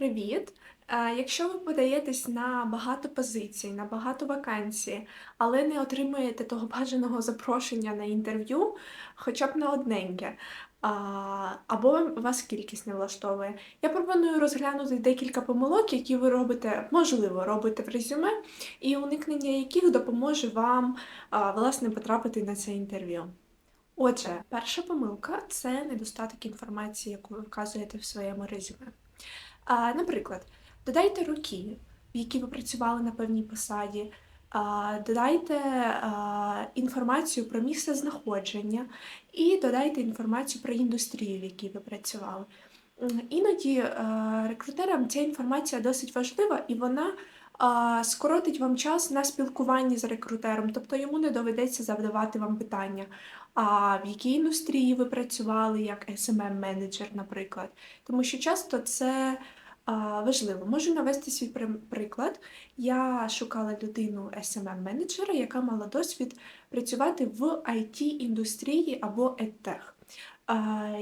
Привіт! Е, Якщо ви подаєтесь на багато позицій, на багато вакансій, але не отримуєте того бажаного запрошення на інтерв'ю, хоча б на одненьке, або вас кількість не влаштовує, я пропоную розглянути декілька помилок, які ви робите, можливо, робите в резюме, і уникнення яких допоможе вам, власне, потрапити на це інтерв'ю. Отже, перша помилка це недостаток інформації, яку ви вказуєте в своєму резюме. А, наприклад, додайте роки, в які ви працювали на певній посаді, а, додайте а, інформацію про місце знаходження і додайте інформацію про індустрію, в якій ви працювали. Іноді е, рекрутерам ця інформація досить важлива, і вона скоротить вам час на спілкуванні з рекрутером, тобто йому не доведеться завдавати вам питання, а в якій індустрії ви працювали, як smm менеджер наприклад. Тому що часто це важливо. Можу навести свій приклад. Я шукала людину smm менеджера яка мала досвід працювати в IT-індустрії або EdTech.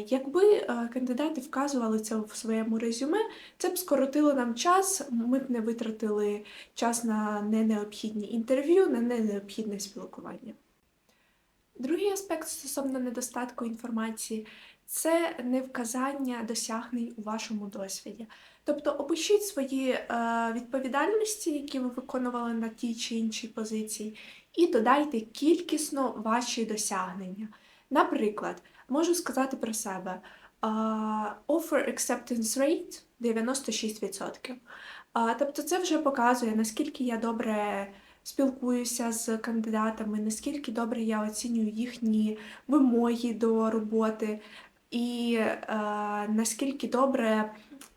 Якби кандидати вказували це в своєму резюме, це б скоротило нам час, ми б не витратили час на ненеобхідні інтерв'ю, на ненеобхідне спілкування. Другий аспект стосовно недостатку інформації це невказання досягнень у вашому досвіді. Тобто опишіть свої е, відповідальності, які ви виконували на тій чи іншій позиції, і додайте кількісно ваші досягнення. Наприклад, можу сказати про себе: е, offer acceptance rate 96%. А, Тобто це вже показує, наскільки я добре спілкуюся з кандидатами, наскільки добре я оцінюю їхні вимоги до роботи, і е, наскільки добре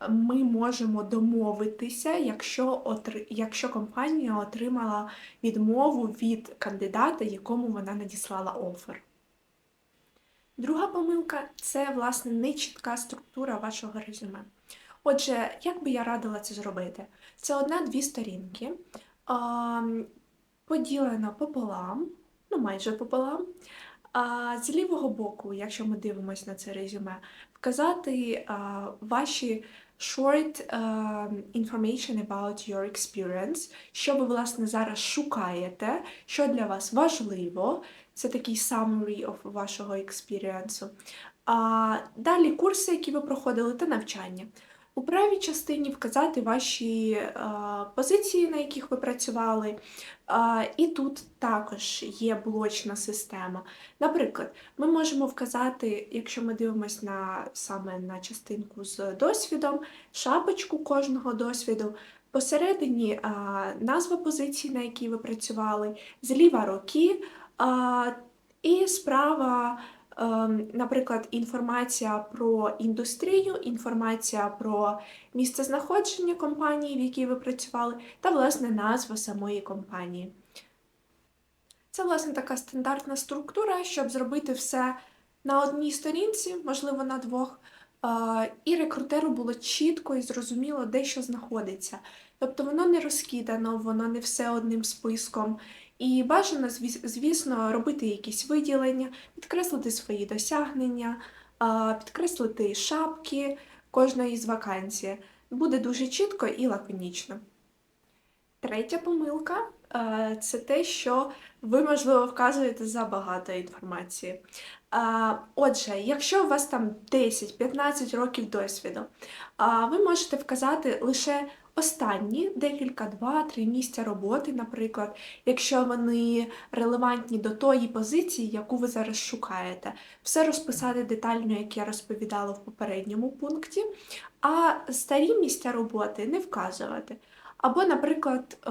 ми можемо домовитися, якщо, отри... якщо компанія отримала відмову від кандидата, якому вона надіслала офер. Друга помилка це, власне, нечітка структура вашого резюме. Отже, як би я радила це зробити? Це одна-дві сторінки, а, поділена пополам, ну майже пополам. А з лівого боку, якщо ми дивимося на це резюме, вказати а, ваші short а, information about your experience, що ви, власне, зараз шукаєте, що для вас важливо. Це такий summary of вашого експіріенсу. А далі курси, які ви проходили, та навчання. У правій частині вказати ваші е, позиції, на яких ви працювали. І тут також є блочна система. Наприклад, ми можемо вказати, якщо ми дивимося на, саме на частинку з досвідом, шапочку кожного досвіду. Посередині е, назва позиції, на якій ви працювали, зліва роки, е, і справа. Ем, Наприклад, інформація про індустрію, інформація про місце знаходження компанії, в якій ви працювали, та, власне, назва самої компанії. Це, власне, така стандартна структура, щоб зробити все на одній сторінці, можливо, на двох, і рекрутеру було чітко і зрозуміло, де що знаходиться. Тобто воно не розкидано, воно не все одним списком. І бажано, звісно, робити якісь виділення, підкреслити свої досягнення, підкреслити шапки кожної з вакансій. Буде дуже чітко і лаконічно. Третя помилка це те, що ви, можливо, вказуєте забагато інформації. Отже, якщо у вас там 10-15 років досвіду, ви можете вказати лише останні декілька, два-три місця роботи, наприклад, якщо вони релевантні до тої позиції, яку ви зараз шукаєте. Все розписати детально, як я розповідала в попередньому пункті, а старі місця роботи не вказувати. Або, наприклад, е,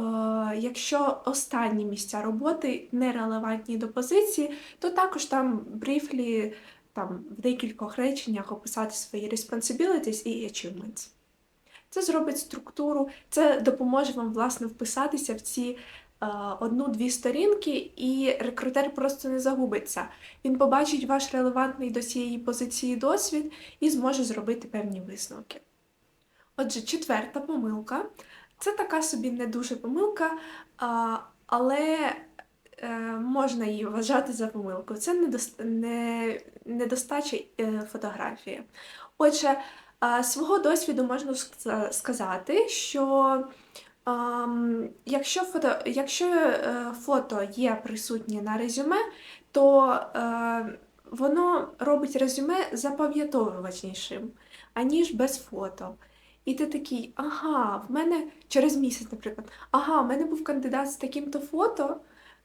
якщо останні місця роботи не релевантні до позиції, то також там бріфлі там, в декількох реченнях описати свої responsibilities і achievements. Це зробить структуру, це допоможе вам, власне, вписатися в ці одну-дві сторінки, і рекрутер просто не загубиться. Він побачить ваш релевантний до цієї позиції досвід і зможе зробити певні висновки. Отже, четверта помилка це така собі не дуже помилка, але е, можна її вважати за помилку. Це не, недостача е, фотографії. Отже, свого досвіду можна сказати, що якщо фото, якщо е, фото є присутнє на резюме, то е, воно робить резюме запам'ятовувачнішим, аніж без фото. І ти такий, ага, в мене через місяць, наприклад, ага, в мене був кандидат з таким-то фото.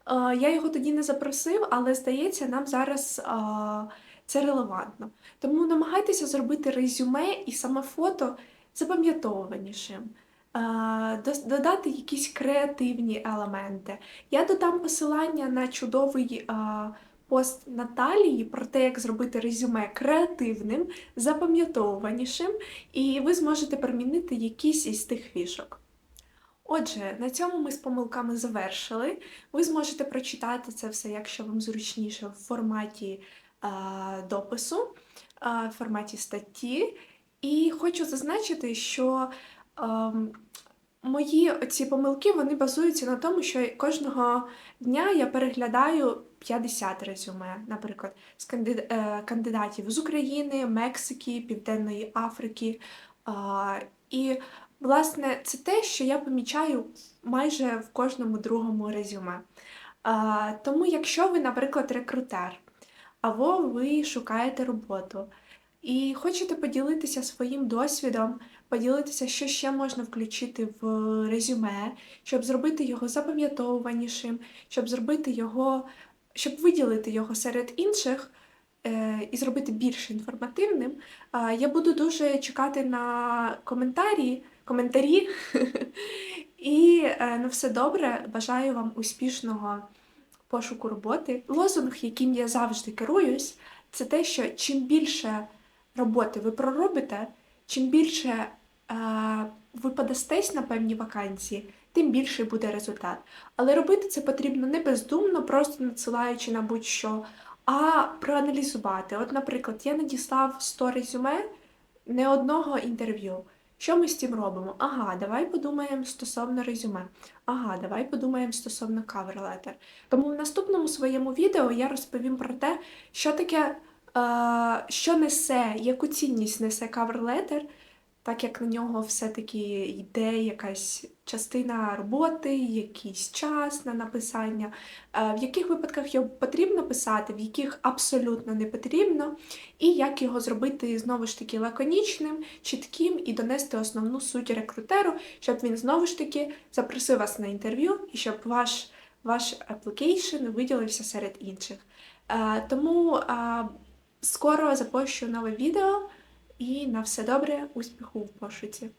е, Я його тоді не запросив, але здається, нам зараз це релевантно. Тому намагайтеся зробити резюме і саме фото запам'ятовуванішим. Додати якісь креативні елементи. Я додам посилання на чудовий пост Наталії про те, як зробити резюме креативним, запам'ятовуванішим, і ви зможете примінити якісь із тих фішок. Отже, на цьому ми з помилками завершили. Ви зможете прочитати це все, якщо вам зручніше, в форматі е, допису, е, в форматі статті. І хочу зазначити, що мої ці помилки вони базуються на тому, що кожного дня я переглядаю 50 резюме, наприклад, з е, кандидатів з України, Мексики, Південної Африки. І, власне, це те, що я помічаю майже в кожному другому резюме. Тому, якщо ви, наприклад, рекрутер, або ви шукаєте роботу і хочете поділитися своїм досвідом, поділитися, що ще можна включити в резюме, щоб зробити його запам'ятовуванішим, щоб зробити його, щоб виділити його серед інших е, і зробити більш інформативним, я буду дуже чекати на коментарі, коментарі. І е, на все добре. Бажаю вам успішного пошуку роботи. Лозунг, яким я завжди керуюсь, це те, що чим більше роботи ви проробите, чим більше е, ви подастесь на певні вакансії, тим більший буде результат. Але робити це потрібно не бездумно, просто надсилаючи на будь-що, а проаналізувати. От, наприклад, я надіслав 100 резюме не одного інтерв'ю. Що ми з цим робимо? Ага, давай подумаємо стосовно резюме. Ага, давай подумаємо стосовно cover. Тому в наступному своєму відео я розповім про те, що таке, що несе, яку цінність несе letter, так як на нього все-таки йде якась частина роботи, якийсь час на написання, в яких випадках його потрібно писати, в яких абсолютно не потрібно, і як його зробити знову ж таки лаконічним, чітким і донести основну суть рекрутеру, щоб він знову ж таки запросив вас на інтерв'ю і щоб ваш, ваш application виділився серед інших. Тому скоро запущу нове відео і на все добре, успіху в пошуці.